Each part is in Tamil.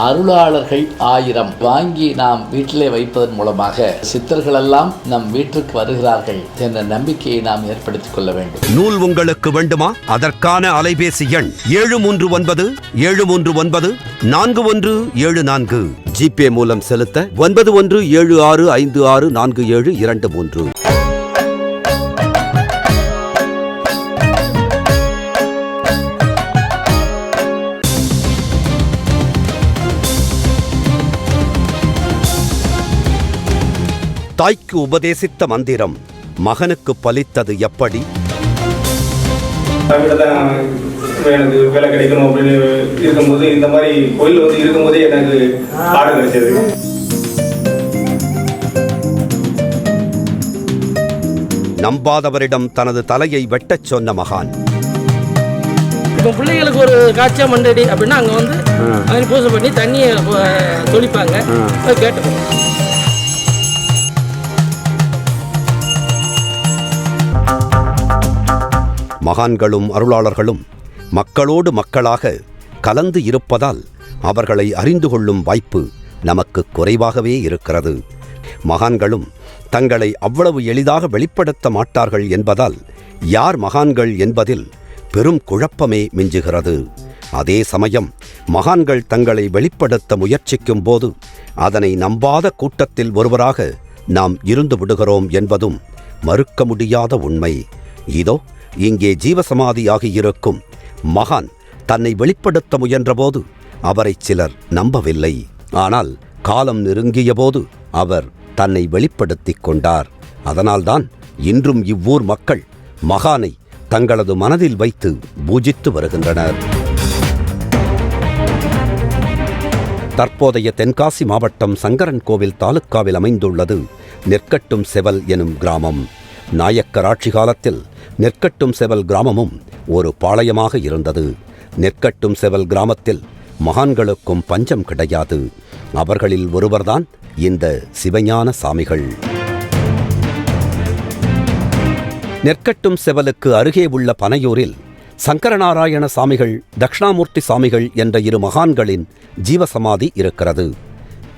அருளாளர்கள் ஆயிரம் வாங்கி நாம் வீட்டிலே வைப்பதன் மூலமாக சித்தர்களெல்லாம் நம் வீட்டிற்கு வருகிறார்கள் என்ற நம்பிக்கையை நாம் ஏற்படுத்திக் கொள்ள வேண்டும். நூல் உங்களுக்கு வேண்டுமா? அதற்கான அலைபேசி எண் ஏழு மூன்று ஒன்பது ஏழு மூன்று ஒன்பது நான்கு ஒன்று ஏழு நான்கு. ஜிபே மூலம் செலுத்த ஒன்பது ஒன்று ஏழு ஆறு ஐந்து ஆறு நான்கு ஏழு இரண்டு மூன்று. தாய்க்கு உபதேசித்த மந்திரம் மகனுக்கு பலித்தது எப்படி? எனக்கு வேலை கிடைக்கணும் அப்படின்னு இருக்கும்போது இந்த மாதிரி கோயில் வந்து இருக்கும்போதே எனக்கு ஆர்டர் கிடைச்சது. நம்பாதவரிடம் தனது தலையை வெட்டச் சொன்ன மகான். இப்போ பிள்ளைகளுக்கு ஒரு காய்ச்சா மண்டடி அப்படின்னா அங்கே வந்து பூஜை பண்ணி தண்ணியை தொளிப்பாங்க. கேட்டுக்கணும். மகான்களும் அருளாளர்களும் மக்களோடு மக்களாக கலந்து இருப்பதால் அவர்களை அறிந்து கொள்ளும் வாய்ப்பு நமக்கு குறைவாகவே இருக்கிறது. மகான்களும் தங்களை அவ்வளவு எளிதாக வெளிப்படுத்த மாட்டார்கள் என்பதால் யார் மகான்கள் என்பதில் பெரும் குழப்பமே மிஞ்சுகிறது. அதே சமயம் மகான்கள் தங்களை வெளிப்படுத்த முயற்சிக்கும் போது அதனை நம்பாத கூட்டத்தில் ஒருவராக நாம் இருந்து விடுகிறோம் என்பதும் மறுக்க முடியாத உண்மை. இதோ இங்கே ஜீவசமாதியாகியிருக்கும் மகான் தன்னை வெளிப்படுத்த முயன்றபோது அவரை சிலர் நம்பவில்லை. ஆனால் காலம் நெருங்கியபோது அவர் தன்னை வெளிப்படுத்திக் கொண்டார். அதனால்தான் இன்றும் இவ்வூர் மக்கள் மகானை தங்களது மனதில் வைத்து பூஜித்து வருகின்றனர். தற்போதைய தென்காசி மாவட்டம் சங்கரன் கோவில் தாலுக்காவில் அமைந்துள்ளது. நெற்கட்டும் செவல் எனும் கிராமம். நாயக்கர் ஆட்சி காலத்தில் நெற்கட்டும் செவல் கிராமமும் ஒரு பாளையமாக இருந்தது. நெற்கட்டும் செவல் கிராமத்தில் மகான்களுக்கும் பஞ்சம் கிடையாது. அவர்களில் ஒருவர்தான் இந்த சிவஞான சாமிகள். நெற்கட்டும் செவலுக்கு அருகே உள்ள பனையூரில் சங்கரநாராயண சாமிகள் தக்ஷணாமூர்த்தி சாமிகள் என்ற இரு மகான்களின் ஜீவசமாதி இருக்கிறது.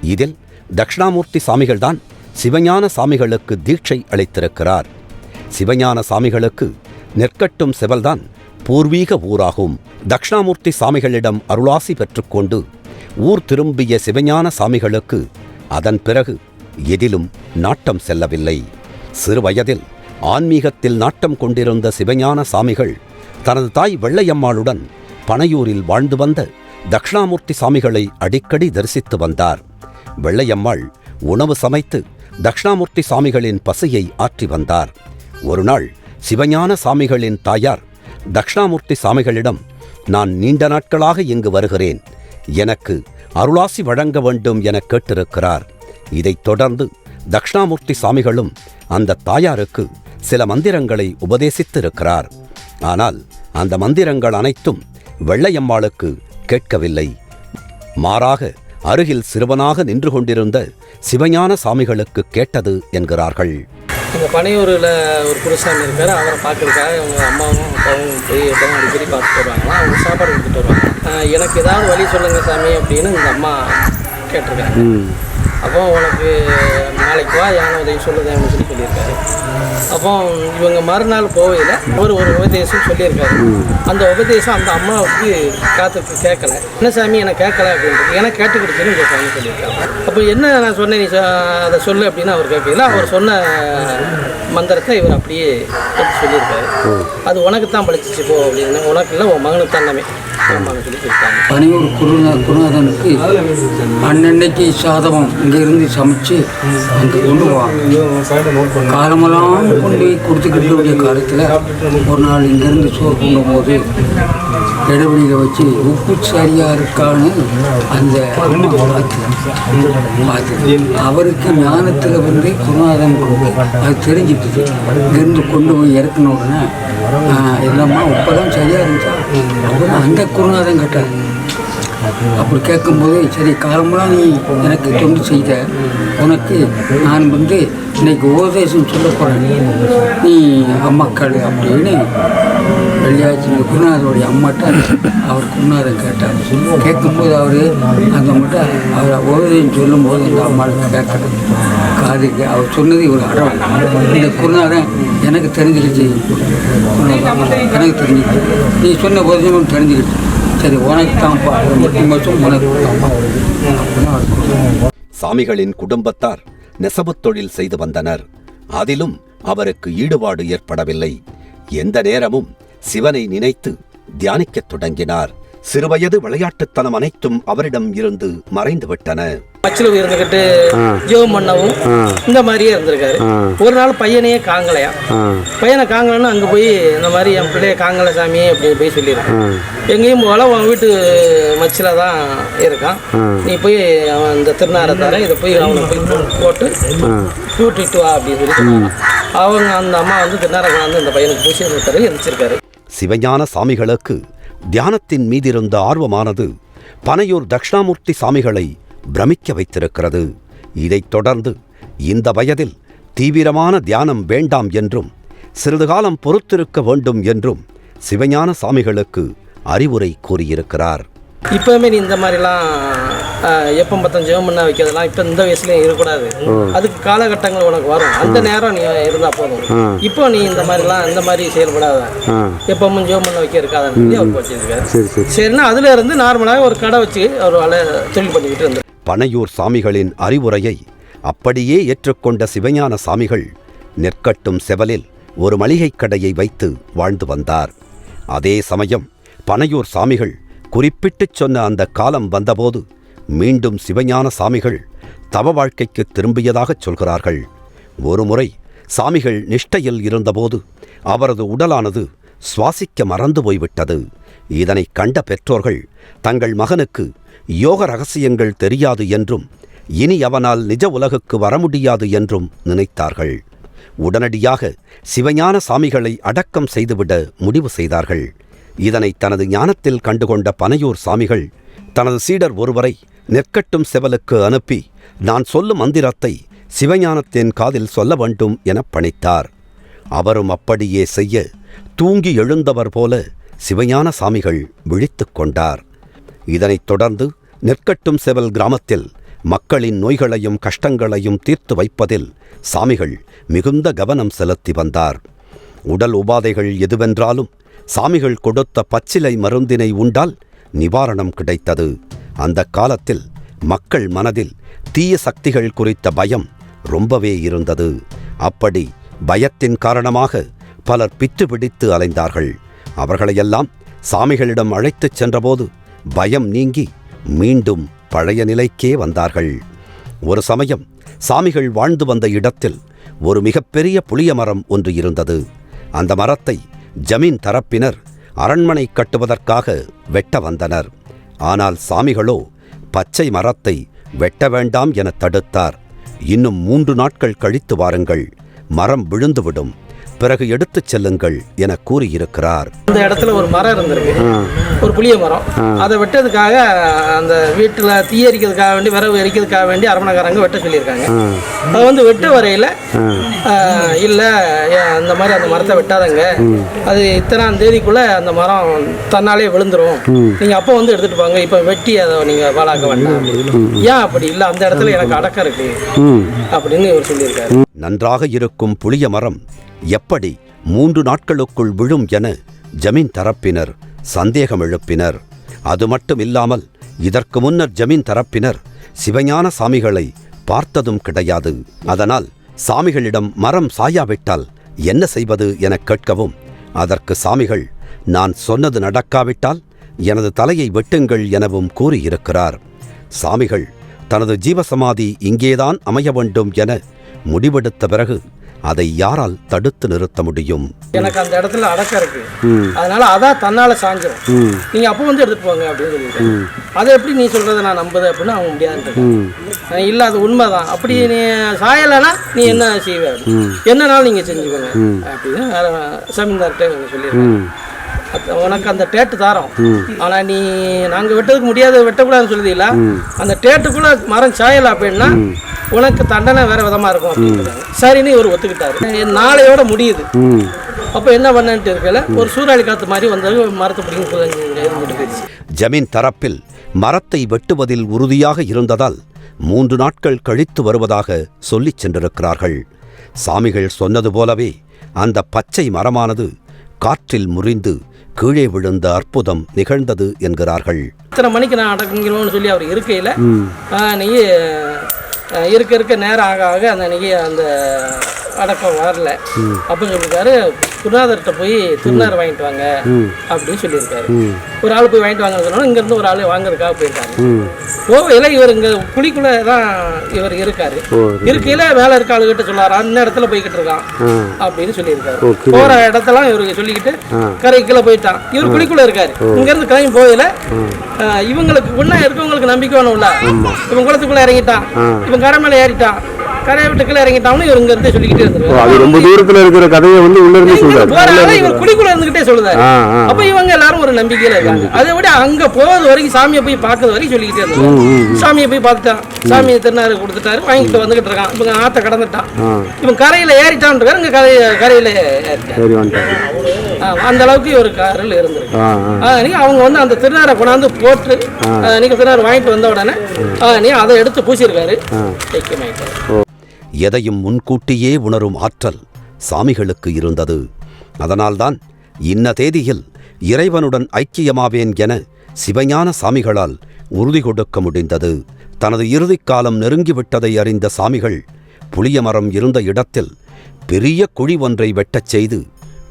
இதில் தக்ஷணாமூர்த்தி சாமிகள்தான் சிவஞான சாமிகளுக்கு தீட்சை அளித்திருக்கிறார். சிவஞான சாமிகளுக்கு நெற்கட்டும் செவல்தான் பூர்வீக ஊராகும். தக்ஷணாமூர்த்தி சாமிகளிடம் அருளாசி பெற்றுக்கொண்டு ஊர் திரும்பிய சிவஞான சாமிகளுக்கு அதன் பிறகு எதிலும் நாட்டம் செல்லவில்லை. சிறுவயதில் ஆன்மீகத்தில் நாட்டம் கொண்டிருந்த சிவஞான சாமிகள் தனது தாய் வெள்ளையம்மாளுடன் பனையூரில் வாழ்ந்து வந்த தக்ஷணாமூர்த்தி சாமிகளை அடிக்கடி தரிசித்து வந்தார். வெள்ளையம்மாள் உணவு சமைத்து தக்ஷணாமூர்த்தி சாமிகளின் பசியை ஆற்றி வந்தார். ஒருநாள் சிவஞான சாமிகளின் தாயார் தக்ஷணாமூர்த்தி சாமிகளிடம் நான் நீண்ட நாட்களாக இங்கு வருகிறேன். எனக்கு அருளாசி வழங்க வேண்டும் என கேட்டிருக்கிறார். இதைத் தொடர்ந்து தக்ஷணாமூர்த்தி சாமிகளும் அந்த தாயாருக்கு சில மந்திரங்களை உபதேசித்திருக்கிறார். ஆனால் அந்த மந்திரங்கள் அனைத்தும் வெள்ளையம்மாளுக்கு கேட்கவில்லை. மாறாக அருகில் சிறுவனாக நின்று கொண்டிருந்த சிவஞான சாமிகளுக்கு கேட்டது என்கிறார்கள். இந்த பனையூரில் ஒரு குருசாமி இருக்கார். அவரை பார்க்குறதுக்காக அவங்க அம்மாவும் அப்பாவும் போய் எப்பவும் அடிக்கடி பார்த்துட்டு வருவாங்களாம் அவங்க சாப்பாடு கொடுத்துட்டு வருவாங்க. எனக்கு ஏதாவது வழி சொல்லுங்கள் சாமி அப்படின்னு இந்த அம்மா கேட்டிருக்காங்க. அப்போ உனக்கு நாளைக்கு வா யானை உதவி சொல்லுது அப்படின்னு சொல்லி சொல்லியிருக்காரு. அப்போ இவங்க மறுநாள் போவையில் ஒரு ஒரு உபதேசம் சொல்லியிருக்காரு. அந்த உபதேசம் அந்த அம்மாவுக்கு காத்து கேட்கல என்ன சாமி எனக்கு கேட்கல அப்படின்றது எனக்கு கேட்டு கொடுத்துன்னு சாமி சொல்லியிருக்காங்க அப்போ என்ன நான் சொன்னேன் நீ அதை சொல்லு அப்படின்னு அவர் கேட்கல அவர் சொன்ன மந்திரத்தை இவர் அப்படியே எடுத்து சொல்லியிருக்காரு. அது உனக்கு தான் பழிச்சிச்சு போ அப்படின்னு உனக்கு இல்லை உன் மகனுக்கு தான் எல்லாமே சொல்லி சொல்லியிருக்காங்க பனையூர் குருநாதனுக்கு அன்னன்னைக்கு சாதகம். அங்கேருந்து சமைச்சு அங்கே கொண்டு போவாங்க. காலமெல்லாம் கொண்டு போய் கொடுத்துக்கிட்டு இருக்க காலத்தில் ஒரு நாள் இங்கேருந்து சோறு கொண்டு போது இடைவெளியில் வச்சு உப்பு சரியாக இருக்கான்னு அந்த பார்த்து பார்த்து அவருக்கு ஞானத்தில் வந்து குருநாதன் கொடுக்கு அது தெரிஞ்சுக்கிட்டு இங்கேருந்து கொண்டு போய் இறக்குன உடனே இல்லைம்மா உப்பு தான் சரியாக இருந்துச்சா? அந்த குருநாதன் கேட்டார். அப்படி கேட்கும்போது சரி காலமெல்லாம் நீ எனக்கு தொண்டு செய்த. உனக்கு நான் வந்து இன்னைக்கு உபதேசம் சொல்ல போகிறேன் நீ மக்கள் அப்படின்னு வெளியாச்சு குருநாதருடைய அம்மாட்ட அவர் குருநாதன் கேட்டார். கேட்கும்போது அவர் அந்த மட்டும் அவர் ஓவியம் சொல்லும்போது இந்த அம்மாட்ட கேட்கணும் காதுக்கு அவர் சொன்னது ஒரு அடம் இந்த குருநாதன் எனக்கு தெரிஞ்சுக்கிச்சு எனக்கு தெரிஞ்சுக்கிச்சு நீ சொன்ன போதும் தெரிஞ்சுக்கிச்சு சரி உனக்கு தான்ப்பா மட்டும் மட்டும் உனக்கு. தான்ப்பா சாமிகளின் குடும்பத்தார் நெசவுத் தொழில் செய்து வந்தனர். அதிலும் அவருக்கு ஈடுபாடு ஏற்படவில்லை. எந்த நேரமும் சிவனை நினைத்து தியானிக்கத் தொடங்கினார். சிறுவயது விளையாட்டுத்தனம் அனைத்தும் அவரிடம் இருந்து மறைந்து விட்டன மச்சில் இருந்துக்கிட்டு ஜெபம் பண்ணவும் இந்த மாதிரியே இருந்திருக்காரு. ஒரு நாள் பையனையே காங்கலையா? பையனை காங்கலன்னு அங்கே போய் இந்த மாதிரி என் பிள்ளைய காங்கல சாமி அப்படின்னு போய் சொல்லியிருக்கேன் எங்கேயும் போகல உன் வீட்டு மச்சில தான் இருக்கான். நீ போய் அவன் இந்த திருநாரை தரேன் இதை போய் அவனை போய் போட்டு கூட்டிட்டு வா அப்படின்னு சொல்லி. அவங்க அந்த அம்மா வந்து திருநாரை கொண்டாந்து இந்த பையனுக்கு பூசி தர எரிச்சிருக்காரு சிவஞான சாமிகளுக்கு தியானத்தின் மீதிருந்த ஆர்வமானது பனையூர் தக்ஷணாமூர்த்தி சாமிகளை பிரமிக்க வைத்திருக்கிறது. இதைத் தொடர்ந்து இந்த வயதில் தீவிரமான தியானம் வேண்டாம் என்றும் சிறிது காலம் பொறுத்திருக்க வேண்டும் என்றும் சிவஞான சாமிகளுக்கு அறிவுரை கூறியிருக்கிறார். இப்போவுமே நீ இந்த மாதிரிலாம் எப்போ மொத்தம் ஜெபம் பண்ண வைக்கிறதெல்லாம் இப்போ இந்த வயசுலயும் இருக்கக்கூடாது. அதுக்கு காலகட்டங்கள் உனக்கு வரும். அந்த நேரம் நீ இருந்தால் போதும். இப்போ நீ இந்த மாதிரிலாம் இந்த மாதிரி செயல்படாத. எப்பவும் ஜெபம் பண்ண வைக்க இருக்காதுன்னு அவர் வச்சிருக்காரு சரின்னா அதுல இருந்து நார்மலாக ஒரு கடை வச்சு அவர் வேலை தொழில் பண்ணிக்கிட்டு இருந்தார் பனையூர் சாமிகளின் அறிவுரையை அப்படியே ஏற்றுக்கொண்ட சிவஞான சாமிகள் நெற்கட்டும் செவலில் ஒரு மளிகைக் கடையை வைத்து வாழ்ந்து வந்தார். அதே சமயம் பனையூர் சாமிகள் குறிப்பிட்டுச் சொன்ன அந்த காலம் வந்தபோது மீண்டும் சிவஞான சாமிகள் தவ வாழ்க்கைக்கு திரும்பியதாகச் சொல்கிறார்கள். ஒருமுறை சாமிகள் நிஷ்டையில் இருந்தபோது அவரது உடலானது சுவாசிக்க மறந்து போய்விட்டது. இதனைக் கண்ட பெற்றோர்கள் தங்கள் மகனுக்கு யோக ரகசியங்கள் தெரியாது என்றும் இனி அவனால் நிஜ உலகுக்கு வர முடியாது என்றும் நினைத்தார்கள். உடனடியாக சிவஞான சாமிகளை அடக்கம் செய்துவிட முடிவு செய்தார்கள். இதனை தனது ஞானத்தில் கண்டுகொண்ட பனையூர் சாமிகள் தனது சீடர் ஒருவரை நெற்கட்டும் செவலுக்கு அனுப்பி நான் சொல்லும் மந்திரத்தை சிவஞானத்தின் காதில் சொல்ல வேண்டும் எனப் பணித்தார். அவரும் அப்படியே செய்ய தூங்கி எழுந்தவர் போல சிவஞான சாமிகள் விழித்துக் கொண்டார். இதனைத் தொடர்ந்து நெற்கட்டும் செவல் கிராமத்தில் மக்களின் நோய்களையும் கஷ்டங்களையும் தீர்த்து வைப்பதில் சாமிகள் மிகுந்த கவனம் செலுத்தி வந்தார். உடல் உபாதைகள் எதுவென்றாலும் சாமிகள் கொடுத்த பச்சிலை மருந்தினை உண்டால் நிவாரணம் கிடைத்தது. அந்த காலத்தில் மக்கள் மனதில் தீய சக்திகள் குறித்த பயம் ரொம்பவே இருந்தது. அப்படி பயத்தின் காரணமாக பலர் பித்து பிடித்து அலைந்தார்கள். அவர்களையெல்லாம் சாமிகளிடம் அழைத்துச் சென்றபோது பயம் நீங்கி மீண்டும் பழைய நிலைக்கே வந்தார்கள். ஒரு சமயம் சாமிகள் வாழ்ந்து வந்த இடத்தில் ஒரு மிகப்பெரிய புளிய மரம் ஒன்று இருந்தது. அந்த மரத்தை ஜமீன் தரப்பினர் அரண்மனை கட்டுவதற்காக வெட்ட வந்தனர். ஆனால் சாமிகளோ பச்சை மரத்தை வெட்ட வேண்டாம் என தடுத்தார். இன்னும் மூன்று நாட்கள் கழித்து வாருங்கள் மரம் விழுந்துவிடும். பிறகு எடுத்துச் செல்லுங்கள் என கூறியிருக்கிறார். இந்த இடத்துல ஒரு மரம் இருந்திருக்கு. ஒரு புளிய மரம். அதை வெட்டதுக்காக அந்த வீட்டில் தீயரிக்கிறதுக்காக வேண்டி விறகு எரிக்கிறதுக்காக வேண்டி அரமணக்காரங்க வெட்ட சொல்லியிருக்காங்க. அது வந்து வெட்ட வரையில் இல்லை அந்த மாதிரி அந்த மரத்தை வெட்டாதங்க. அது இத்தனாம் தேதிக்குள்ள அந்த மரம் தன்னாலே விழுந்துரும். நீங்கள் அப்போ வந்து எடுத்துட்டு போங்க இப்போ வெட்டி அதை நீங்கள் பாழாக்க வேண்டாம். ஏன் அப்படி இல்லை? அந்த இடத்துல எனக்கு அடக்கம் இருக்கு. அப்படின்னு இவர் சொல்லியிருக்காரு. நன்றாக இருக்கும் புளிய மரம் எப்படி மூன்று நாட்களுக்குள் விழும் என ஜமீன் தரப்பினர் சந்தேகம் எழுப்பினர். அது மட்டும் இல்லாமல் இதற்கு முன்னர் ஜமீன் தரப்பினர் சிவஞான சாமிகளை பார்த்ததும் கிடையாது. அதனால் சாமிகளிடம் மரம் சாயாவிட்டால் என்ன செய்வது எனக் கேட்கவும் அதற்கு சாமிகள் நான் சொன்னது நடக்காவிட்டால் எனது தலையை வெட்டுங்கள் எனவும் கூறியிருக்கிறார். சாமிகள் தனது ஜீவசமாதி இங்கேதான் அமைய வேண்டும் என முடிவெடுத்த பிறகு அதை யாரால் தடுத்து நிறுத்த முடியும்? எனக்கு அந்த இடத்துல அடக்கம் இருக்கு. அதனால அதான் தன்னால சாஞ்சிரும். நீங்க அப்போ வந்து எடுத்துட்டு போங்க அப்படின்னு சொல்லியிருக்காங்க அதை எப்படி நீ சொல்றதை நான் நம்புது அப்படின்னு அவங்க முடியாது இல்ல அது உண்மைதான். அப்படி நீ சாயலைன்னா நீ என்ன செய்வ? என்னனாலும் நீங்க செஞ்சுக்கோங்க. அப்படின்னு சமீந்தார்கிட்ட அது உனக்கு அந்த டேட்டு தாரோம். ஆனா நீ நாங்க வெட்டதுக்கு முடியாது வெட்டக்கூடாதுன்னு சொல்லுதீங்களா? அந்த டேட்டுக்குள்ள மரம் சாயல அப்படின்னா உனக்கு தண்டனை வேற விதமா இருக்கும் அப்படின்றாங்க சரின்னு இவர் ஒத்துக்கிட்டாரு. நாளையோட முடியுது. அப்போ என்ன பண்ணன்ட்டு இருக்கல ஒரு சூறாவளி காற்று மாதிரி வந்தது மரத்தை பிடிக்கும் ஜமீன் தரப்பில் மரத்தை வெட்டுவதில் உறுதியாக இருந்ததால் மூன்று நாட்கள் கழித்து வருவதாக சொல்லிச் சென்றிருக்கிறார்கள். சாமிகள் சொன்னது போலவே அந்த பச்சை மரமானது காற்றில் முறிந்து கீழே விழுந்த அற்புதம் நிகழ்ந்தது என்கிறார்கள். இத்தனை மணிக்கு நான் அடக்குங்கிறோம்னு சொல்லி அவர் இருக்கையில் நீ அஹ், இருக்க இருக்க நேரம் ஆக ஆக அந்த அன்னைக்கு அந்த அடக்கம் வரல. அப்போ சொல்லியிருக்காரு குருநாதர்கிட்ட போய் திருநார் வாங்கிட்டு வாங்க அப்படின்னு சொல்லியிருக்காரு. ஒரு ஆள் போய் வாங்கிட்டு வாங்கன்னு சொன்னோம். இங்கேருந்து ஒரு ஆள் வாங்குறதுக்காக போயிருக்காரு. போவையில் இவர் இங்கே குழிக்குள்ளே தான் இவர் இருக்காரு. இருக்கையில் வேலை இருக்க ஆளுகிட்ட சொல்லாரு அந்த இடத்துல போய்கிட்டு இருக்கான் அப்படின்னு சொல்லியிருக்காரு. போகிற இடத்தெல்லாம் இவருக்கு சொல்லிக்கிட்டு கரைக்குள்ள போயிட்டான். இவர் குழிக்குள்ள இருக்காரு. இங்கேருந்து கிளம்பி போகல. இவங்களுக்கு முன்ன இருக்கவங்களுக்கு நம்பிக்கை வேணும்ல. இவன் குளத்துக்குள்ள இறங்கிட்டான். இவன் கரை மேலே ஏறிட்டான். கரையை விட்டு கீழே இறங்கிட்டான்னு இவர் இங்க இருந்து சொல்லிக்கிட்டே இருந்திருக்காரு அது ரொம்ப தூரத்துல இருக்கிற கதையை வந்து உள்ள இருந்து சொல்றாரு. இவர் குழிக்குள்ள இருந்துகிட்டே சொல்லுதாரு. அப்ப இவங்க எல்லாரும் ஒரு நம்பிக்கையில இருக்காங்க. அதை விட அங்க போறது வரைக்கும் சாமியை போய் பார்க்கறது வரைக்கும் சொல்லிக்கிட்டே இருந்தாங்க சாமியை போய் பார்த்துட்டான். சாமியை திருநாறு கொடுத்துட்டாரு வாங்கிட்டு வந்துகிட்டு இருக்கான். இவங்க ஆத்த கடந்துட்டான். இவன் கரையில ஏறிட்டான் இருக்காரு இங்க கரைய கரையில அந்த அளவுக்கு ஒரு காரில் இருந்திருக்கு. நீங்க அவங்க வந்து அந்த திருநாரை கொண்டாந்து போட்டு நீங்க திருநாறு வாங்கிட்டு வந்த உடனே நீ அதை எடுத்து பூசியிருக்காரு எதையும் முன்கூட்டியே உணரும் ஆற்றல் சாமிகளுக்கு இருந்தது. அதனால்தான் இன்ன தேதியில் இறைவனுடன் ஐக்கியமாவேன் என சிவஞான சாமிகளால் உறுதி கொடுக்க முடிந்தது. தனது இறுதிக் காலம் நெருங்கிவிட்டதை அறிந்த சாமிகள் புளியமரம் இருந்த இடத்தில் பெரிய குழி ஒன்றை வெட்டச் செய்து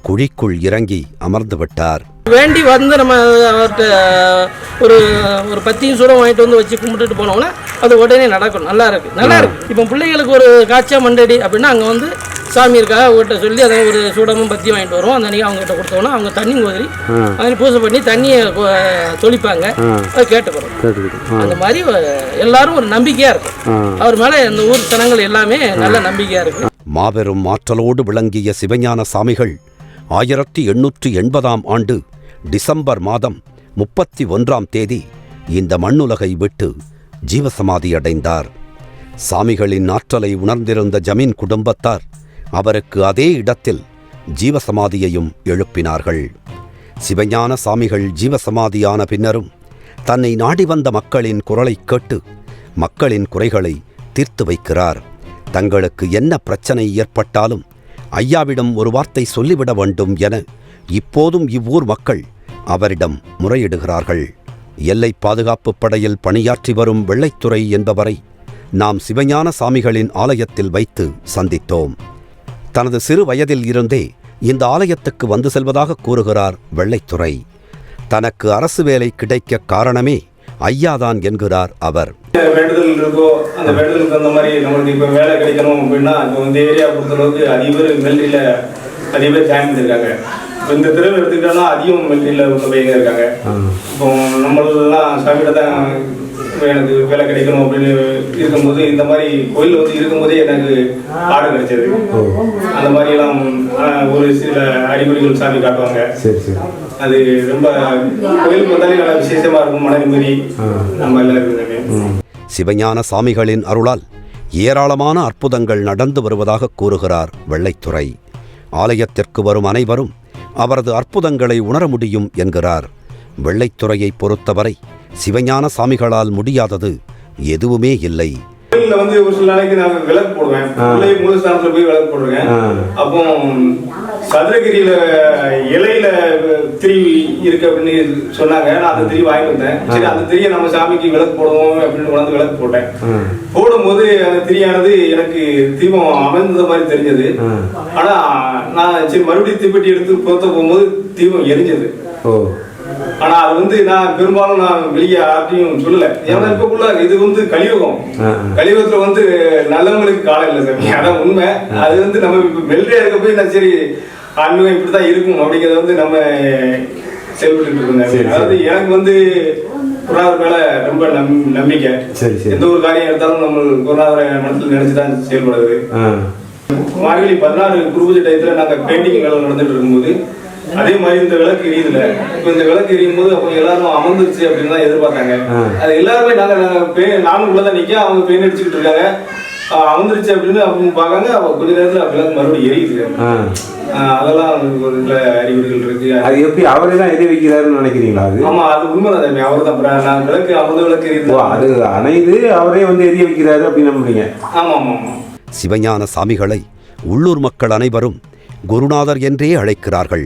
குழிக்குள் இறங்கி அமர்ந்துவிட்டார் வேண்டி வந்து நம்ம அவர்கிட்ட ஒரு ஒரு பத்தியும் சூடம் வாங்கிட்டு வந்து வச்சு கும்பிட்டுட்டு போனோம்னா அது உடனே நடக்கும். நல்லா இருக்கு. நல்லா இருக்கு. இப்போ பிள்ளைகளுக்கு ஒரு காய்ச்சா மண்டடி அப்படின்னா அங்கே வந்து சாமி இருக்கா அவங்ககிட்ட சொல்லி அதை ஒரு சூடமும் பத்தியும் வாங்கிட்டு வருவோம். அந்த அன்னைக்கு அவங்ககிட்ட கொடுத்தோம்னா அவங்க தண்ணி ஊதி அதில் பூஜை பண்ணி தண்ணியை தொளிப்பாங்க. அது கேட்டுக்கிறோம் அந்த மாதிரி எல்லாரும் ஒரு நம்பிக்கையாக இருக்கும். அவர் மேலே இந்த ஊர் ஜனங்கள் எல்லாமே நல்ல நம்பிக்கையாக இருக்கு. மாபெரும் ஆற்றலோடு விளங்கிய சிவஞான சாமிகள் ஆயிரத்தி எண்ணூற்றி எண்பதாம் ஆண்டு டிசம்பர் மாதம் முப்பத்தி ஒன்றாம் தேதி இந்த மண்ணுலகை விட்டு ஜீவசமாதி அடைந்தார் சாமிகளின் ஆற்றலை உணர்ந்திருந்த ஜமீன் குடும்பத்தார் அவருக்கு அதே இடத்தில் ஜீவசமாதியையும் எழுப்பினார்கள். சிவஞான சாமிகள் ஜீவசமாதியான பின்னரும் தன்னை நாடி வந்த மக்களின் குரலைக் கேட்டு மக்களின் குறைகளை தீர்த்து வைக்கிறார். தங்களுக்கு என்ன பிரச்சனை ஏற்பட்டாலும் ஐயாவிடம் ஒரு வார்த்தை சொல்லிவிட வேண்டும் என இப்போதும் இவ்வூர் மக்கள் அவரிடம் முறையிடுகிறார்கள். எல்லை பாதுகாப்புப் படையில் பணியாற்றி வரும் வெள்ளைத்துறை என்பவரை நாம் சிவஞான சாமிகளின் ஆலயத்தில் வைத்து சந்தித்தோம். தனது சிறு வயதில் இருந்தே இந்த ஆலயத்துக்கு வந்து செல்வதாக கூறுகிறார் வெள்ளைத்துறை. தனக்கு அரசு வேலை கிடைக்க காரணமே ஐயாதான் என்கிறார் அவர். வேண்டுதல் இருக்கோ அந்த வேண்டுதலுக்கு அந்த மாதிரி நம்மளுக்கு இப்போ வேலை கிடைக்கணும் அப்படின்னா இப்போ இந்த ஏரியா பொறுத்தளவுக்கு அதிக பேர் மிலிட்ரியில் அதிக பேர் ஜாயின் பண்ணியிருக்காங்க. இப்போ இந்த தெருவில் எடுத்துக்கிட்டோம்னா அதிகம் மிலிட்ரியில் உள்ள பையங்க இருக்காங்க இப்போ நம்மளெல்லாம் சாமியிட தான் எனக்கு வேலை கிடைக்கணும் அப்படின்னு இருக்கும்போது இந்த மாதிரி கோயில் வந்து இருக்கும்போதே எனக்கு ஆடு கிடைச்சது. அந்த மாதிரியெல்லாம் ஆஹ், ஒரு சில அறிகுறிகள் சாமி காட்டுவாங்க. அது ரொம்ப கோயிலுக்கு வந்தாலே நல்ல விசேஷமா இருக்கும் மன நிம்மதி நம்ம எல்லாம் இருக்குதுங்க சிவஞான சாமிகளின் அருளால் ஏராளமான அற்புதங்கள் நடந்து வருவதாக கூறுகிறார் வெள்ளைத்துறை. ஆலயத்திற்கு வரும் அனைவரும் அவரது அற்புதங்களை உணர முடியும் என்கிறார். வெள்ளைத்துறையை பொறுத்தவரை சிவஞான சாமிகளால் முடியாதது எதுவுமே இல்லை. கோயில்ல வந்து ஒரு சில நாளைக்கு நான் விளக்கு போடுவேன். உள்ளே மூலஸ்தானத்துல போய் விளக்கு போடுவேன். அப்போ சதுரகிரியில இலையில திரி இருக்கு அப்படின்னு சொன்னாங்க. நான் அந்த திரி வாங்கிட்டு வந்தேன். சரி அந்த திரியை நம்ம சாமிக்கு விளக்கு போடுவோம் அப்படின்னு உணர்ந்து விளக்கு போட்டேன். போடும்போது அந்த திரியானது எனக்கு தீபம் அமைந்த மாதிரி தெரிஞ்சது. ஆனா நான் சரி மறுபடியும் தீப்பெட்டி எடுத்து பொருத்த போகும்போது தீபம் எரிஞ்சது. ஓ ஆனா அது வந்து நான் பெரும்பாலும் நான் வெளியே யார்ட்டையும் சொல்லல. ஏன்னா இப்ப உள்ள இது வந்து கலியுகம். கலியுகத்துல வந்து நல்லவங்களுக்கு காலம் இல்லை சார் அதான் உண்மை. அது வந்து நம்ம இப்ப வெள்ளையா இருக்க போய் நான் சரி ஆன்மீகம் இப்படிதான் இருக்கும் அப்படிங்கறத வந்து நம்ம செயல்பட்டு சரி. அதாவது எனக்கு வந்து குருநாதர் மேல ரொம்ப நம் நம்பிக்கை. எந்த ஒரு காரியம் எடுத்தாலும் நம்ம குருநாதரை மனசுல நினைச்சுதான் செயல்படுது மார்கழி பதினாறு குருபூஜை டயத்துல நாங்க பெயிண்டிங் வேலை நடந்துட்டு இருக்கும்போது அதே மாதிரி இந்த விளக்கு எரியுதுல இப்ப இந்த விளக்கு எரியும் போது அப்ப எல்லாரும் அமர்ந்துருச்சு அப்படின்னு தான் எதிர்பார்த்தாங்க. அது எல்லாருமே நாங்க நானும் உள்ளதான் நிக்க அவங்க பெயின் அடிச்சுக்கிட்டு இருக்காங்க. அவுந்துருச்சு அப்படின்னு அவங்க பார்க்காங்க அவ கொஞ்ச நேரத்துல விளக்கு மறுபடியும் எரியுது. அதெல்லாம் ஒரு சில அறிகுறிகள் இருக்கு. அது எப்படி அவரே தான் எரிய வைக்கிறாருன்னு நினைக்கிறீங்களா அது? ஆமா அது உண்மைதான் அவர் தான். நான் விளக்கு அமிர்த விளக்கு எரியுது. அது அணையுது அவரே வந்து எரிய வைக்கிறாரு அப்படின்னு நம்புறீங்க. ஆமா ஆமா ஆமா. சிவஞான சாமிகளை உள்ளூர் மக்கள் அனைவரும் குருநாதர் என்றே அழைக்கிறார்கள்.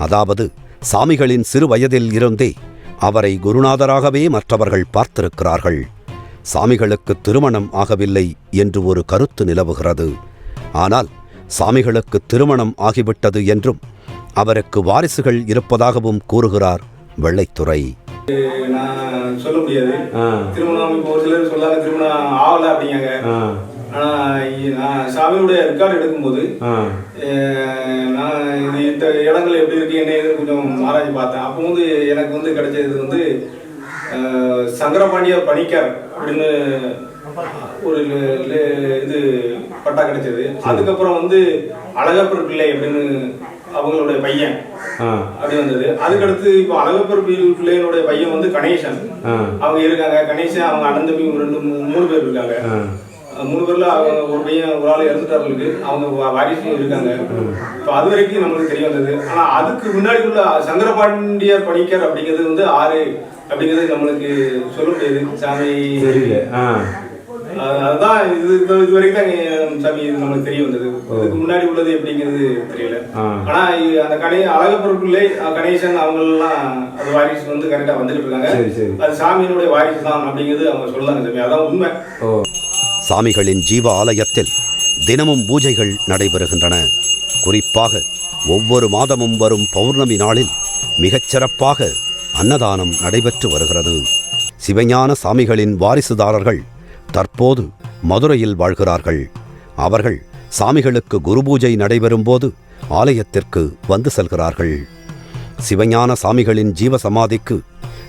அதாவது சாமிகளின் சிறு வயதில் இருந்தே அவரை குருநாதராகவே மற்றவர்கள் பார்த்திருக்கிறார்கள். சாமிகளுக்கு திருமணம் ஆகவில்லை என்று ஒரு கருத்து நிலவுகிறது. ஆனால் சாமிகளுக்கு திருமணம் ஆகிவிட்டது என்றும் அவருக்கு வாரிசுகள் இருப்பதாகவும் கூறுகிறார் வெள்ளைத்துறை. நான் சொல்ல முடியாது. திருமணம் இப்போ ஒரு சிலர் சொல்லாங்க திருமணம் ஆகல இ- நான் சாமியுடைய ரெக்கார்டு எடுக்கும்போது நான் இந்த இடங்கள் எப்படி இருக்கு என்ன கொஞ்சம் ஆராய்ச்சி பார்த்தேன். அப்போ வந்து எனக்கு வந்து கிடைச்சது வந்து சங்கரபாண்டிய பணிக்கர் அப்படின்னு ஒரு இது பட்டா கிடைச்சது. அதுக்கப்புறம் வந்து அழகப்பர் பிள்ளை அப்படின்னு அவங்களுடைய பையன் அப்படி வந்தது. அதுக்கடுத்து இப்போ அழகப்பர் பிள்ளை- பிள்ளையினுடைய பையன் வந்து கணேசன். அவங்க இருக்காங்க. கணேசன் அவங்க அண்ணன் தம்பி ரெண்டு மூணு பேர் இருக்காங்க. மூணு பேர்ல அவங்க ஒரு பையன் ஒரு ஆள் இறந்துட்டார்களுக்கு அவங்க வாரிசும் இருக்காங்க. இப்போ அது வரைக்கும் நம்மளுக்கு தெரிய வந்தது. ஆனா அதுக்கு முன்னாடி உள்ள சங்கரபாண்டியர் பணிக்கர் அப்படிங்கிறது வந்து ஆறு அப்படிங்கிறது நம்மளுக்கு சொல்ல முடியாது. சாமி. தெரியல. அதுதான் இது இது வரைக்கும் சாமி இது நம்மளுக்கு தெரிய வந்தது. இதுக்கு முன்னாடி உள்ளது எப்படிங்கிறது தெரியல. ஆனா அந்த கணே அழகப்பர் பிள்ளை அஹ் கணேசன் அவங்க எல்லாம் அது வாரிசு வந்து கரெக்டா வந்துகிட்டு இருக்காங்க. அது சாமியினுடைய வாரிசு தான் அப்படிங்கிறது அவங்க சொல்றாங்க சாமி. அதான் உண்மை. சாமிகளின் ஜீவ ஆலயத்தில் தினமும் பூஜைகள் நடைபெறுகின்றன. குறிப்பாக ஒவ்வொரு மாதமும் வரும் பௌர்ணமி நாளில் மிகச்சிறப்பாக அன்னதானம் நடைபெற்று வருகிறது. சிவஞான சாமிகளின் வாரிசுதாரர்கள் தற்போது மதுரையில் வாழ்கிறார்கள். அவர்கள் சாமிகளுக்கு குரு பூஜை நடைபெறும்போது ஆலயத்திற்கு வந்து செல்கிறார்கள். சிவஞான சாமிகளின் ஜீவசமாதிக்கு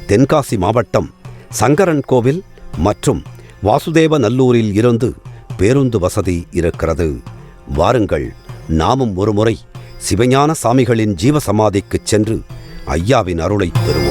தென்காசி மாவட்டம் சங்கரன் கோவில் மற்றும் வாசுதேவ நல்லூரில் இருந்து பேருந்து வசதி இருக்கிறது. வாருங்கள் நாமும் ஒருமுறை சிவஞான சாமிகளின் ஜீவசமாதிக்குச் சென்று ஐயாவின் அருளைப் பெறுவோம்.